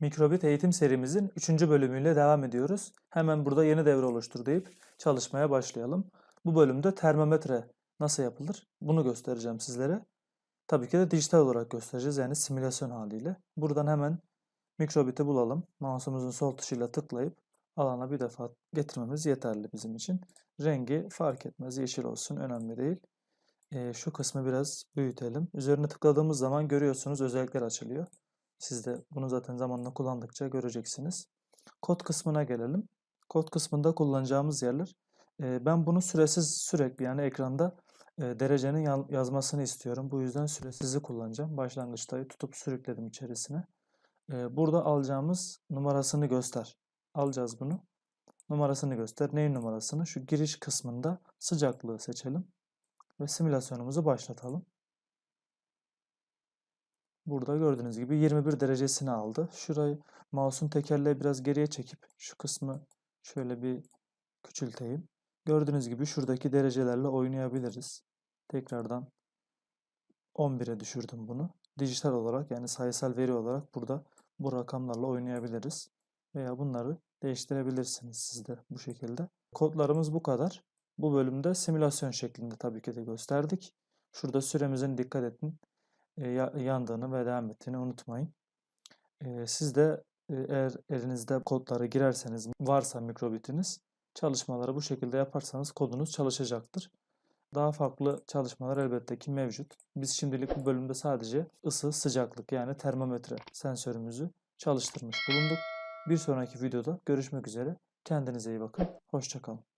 Mikrobit eğitim serimizin 3. bölümüyle devam ediyoruz. Hemen burada yeni devre oluştur deyip çalışmaya başlayalım. Bu bölümde termometre nasıl yapılır bunu göstereceğim sizlere. Tabii ki de dijital olarak göstereceğiz yani simülasyon haliyle. Buradan hemen mikrobiti bulalım. Mouse'umuzun sol tuşuyla tıklayıp alana bir defa getirmemiz yeterli bizim için. Rengi fark etmez yeşil olsun önemli değil. Ee, şu kısmı biraz büyütelim. Üzerine tıkladığımız zaman görüyorsunuz özellikler açılıyor. Siz de bunu zaten zamanla kullandıkça göreceksiniz. Kod kısmına gelelim. Kod kısmında kullanacağımız yerler. e, Ben bunu süresiz sürekli yani ekranda e, derecenin ya- yazmasını istiyorum. Bu yüzden süresizi kullanacağım. Başlangıçta tutup sürükledim içerisine. E, Burada alacağımız numarasını göster. Alacağız bunu. Numarasını göster. Neyin numarasını? Şu giriş kısmında sıcaklığı seçelim. Ve simülasyonumuzu başlatalım. Burada gördüğünüz gibi 21 derecesini aldı. Şurayı mouse'un tekerleği biraz geriye çekip şu kısmı şöyle bir küçülteyim. Gördüğünüz gibi şuradaki derecelerle oynayabiliriz. Tekrardan 11'e düşürdüm bunu. Dijital olarak yani sayısal veri olarak burada bu rakamlarla oynayabiliriz. Veya bunları değiştirebilirsiniz siz de bu şekilde. Kodlarımız bu kadar. Bu bölümde simülasyon şeklinde tabii ki de gösterdik. Şurada süremizin dikkat edin yandığını ve devam ettiğini unutmayın. E, Siz de e, eğer elinizde kodları girerseniz varsa mikrobitiniz çalışmaları bu şekilde yaparsanız kodunuz çalışacaktır. Daha farklı çalışmalar elbette ki mevcut. Biz şimdilik bu bölümde sadece ısı, sıcaklık yani termometre sensörümüzü çalıştırmış bulunduk. Bir sonraki videoda görüşmek üzere. Kendinize iyi bakın. Hoşça kalın.